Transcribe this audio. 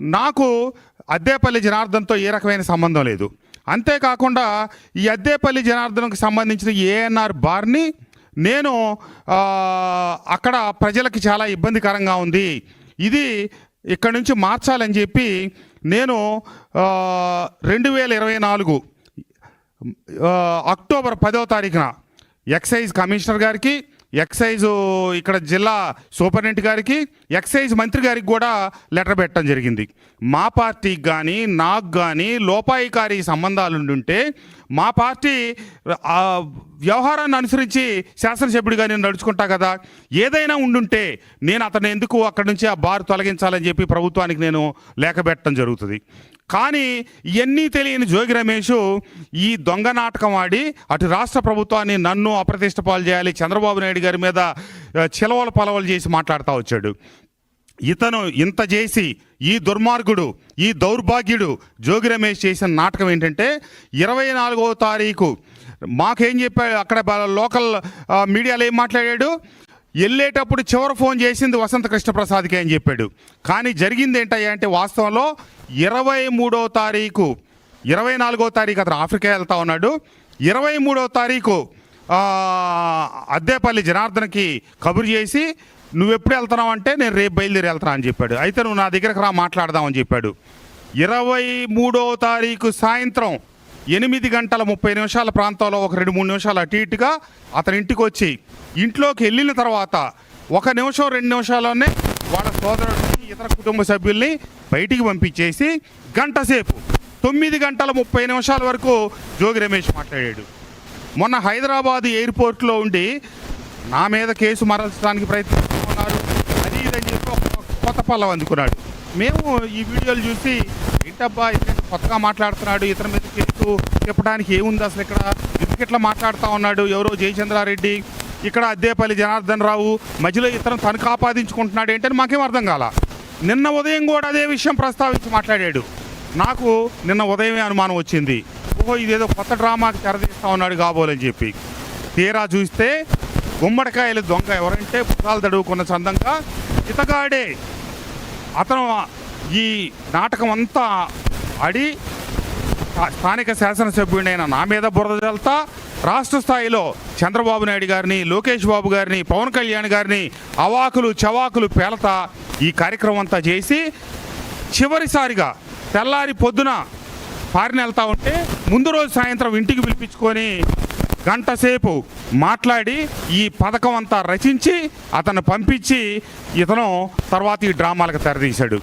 నాకు అద్దేపల్లి జనార్దన్తో ఏ రకమైన సంబంధం లేదు. అంతేకాకుండా ఈ అద్దేపల్లి జనార్దన్కి సంబంధించిన ఏఎన్ఆర్ బార్ని నేను అక్కడ ప్రజలకి చాలా ఇబ్బందికరంగా ఉంది. ఇది ఇక్కడ నుంచి మార్చాలని చెప్పి నేను రెండు వేల ఇరవై నాలుగు అక్టోబర్ పదో తారీఖున ఎక్సైజ్ కమిషనర్ గారికి ఎక్సైజ్ ఇక్కడ జిల్లా సూపరింటెండెంట్ గారికి ఎక్సైజ్ మంత్రి గారికి కూడా లెటర్ పెట్టడం జరిగింది. మా పార్టీకి కానీ నాకు కానీ లోపాయికారి సంబంధాలు ఉండుంటే మా పార్టీ ఆ, వ్యవహారాన్ని అనుసరించి శాసనసభ్యుడిగా నేను నడుచుకుంటా కదా. ఏదైనా ఉండుంటే నేను అతను ఎందుకు అక్కడి నుంచి ఆ బారు తొలగించాలని చెప్పి ప్రభుత్వానికి నేను లేఖ పెట్టడం జరుగుతుంది. కానీ ఇవన్నీ తెలియని జోగి రమేష్ ఈ దొంగ నాటకం ఆడి అటు రాష్ట్ర ప్రభుత్వాన్ని నన్ను అప్రతిష్ట పాలు చేయాలి చంద్రబాబు నాయుడు గారి మీద చిలవల పలవలు చేసి మాట్లాడుతూ వచ్చాడు. ఇతను ఇంత చేసి ఈ దుర్మార్గుడు ఈ దౌర్భాగ్యుడు జోగి రమేష్ చేసిన నాటకం ఏంటంటే ఇరవై నాలుగవ తారీఖు మాకేం చెప్పాడు అక్కడ లోకల్ మీడియాలో ఏం మాట్లాడాడు? వెళ్ళేటప్పుడు చివరి ఫోన్ చేసింది వసంత కృష్ణప్రసాద్కి అని చెప్పాడు. కానీ జరిగింది ఏంటయ్యా అంటే వాస్తవంలో ఇరవై మూడో తారీఖు ఇరవై నాలుగో తారీఖు అతను ఆఫ్రికా వెళ్తా ఉన్నాడు. ఇరవై మూడో తారీఖు అద్దేపల్లి జనార్దన్కి కబురు చేసి నువ్వు ఎప్పుడు వెళ్తున్నావు అంటే నేను రేపు బయలుదేరి వెళ్తాను అని చెప్పాడు. అయితే నువ్వు నా దగ్గరకు రా మాట్లాడదామని చెప్పాడు. ఇరవై మూడో తారీఖు సాయంత్రం ఎనిమిది గంటల ముప్పై నిమిషాల ప్రాంతంలో ఒక రెండు మూడు నిమిషాలు అటు ఇటుగా అతని ఇంటికి వచ్చి ఇంట్లోకి వెళ్ళిన తర్వాత ఒక నిమిషం రెండు నిమిషాల్లోనే వాళ్ళ సోదరుడిని ఇతర కుటుంబ సభ్యుల్ని బయటికి పంపించేసి గంట సేపు తొమ్మిది గంటల ముప్పై నిమిషాల వరకు జోగి రమేష్ మాట్లాడాడు. మొన్న హైదరాబాద్ ఎయిర్పోర్ట్లో ఉండి నా మీద కేసు మరల్చడానికి ప్రయత్నం అది ఇదని చెప్పి ఒక కొత్త అందుకున్నాడు. మేము ఈ వీడియోలు చూసి ఏంటబ్బా ఇతను కొత్తగా మాట్లాడుతున్నాడు ఇతని మీద కేసు చెప్పడానికి ఏముంది అసలు ఇక్కడ? ఎందుకు ఇట్లా మాట్లాడుతూ ఉన్నాడు? ఎవరో జయచంద్రారెడ్డి ఇక్కడ అద్దేపల్లి జనార్దన్ రావు మధ్యలో ఇతను తనకు ఆపాదించుకుంటున్నాడు ఏంటని మాకేం అర్థం కాల? నిన్న ఉదయం కూడా అదే విషయం ప్రస్తావించి మాట్లాడాడు. నాకు నిన్న ఉదయమే అనుమానం వచ్చింది. ఓహో ఇదేదో కొత్త డ్రామాకి తెరదీస్తూ ఉన్నాడు కాబోలని చెప్పి. తీరా చూస్తే గుమ్మడికాయలు దొంగ ఎవరంటే పుట్టాలు తడువుకున్న చందంగా ఇతగాడే. అతను ఈ నాటకం అంతా ఆడి స్థానిక శాసనసభ్యుడైన నా మీద బురద జల్తా. రాష్ట్ర స్థాయిలో చంద్రబాబు నాయుడు గారిని లోకేష్ బాబు గారిని పవన్ కళ్యాణ్ గారిని అవాకులు చవాకులు పేలతా ఈ కార్యక్రమం అంతా చేసి చివరిసారిగా తెల్లారి పొద్దున పారిన వెళ్తా ఉంటే ముందు రోజు సాయంత్రం ఇంటికి పిలిపించుకొని గంటసేపు మాట్లాడి ఈ పథకం అంతా రచించి అతను పంపించి ఇతను తర్వాత ఈ డ్రామాలకు తెరదీశాడు.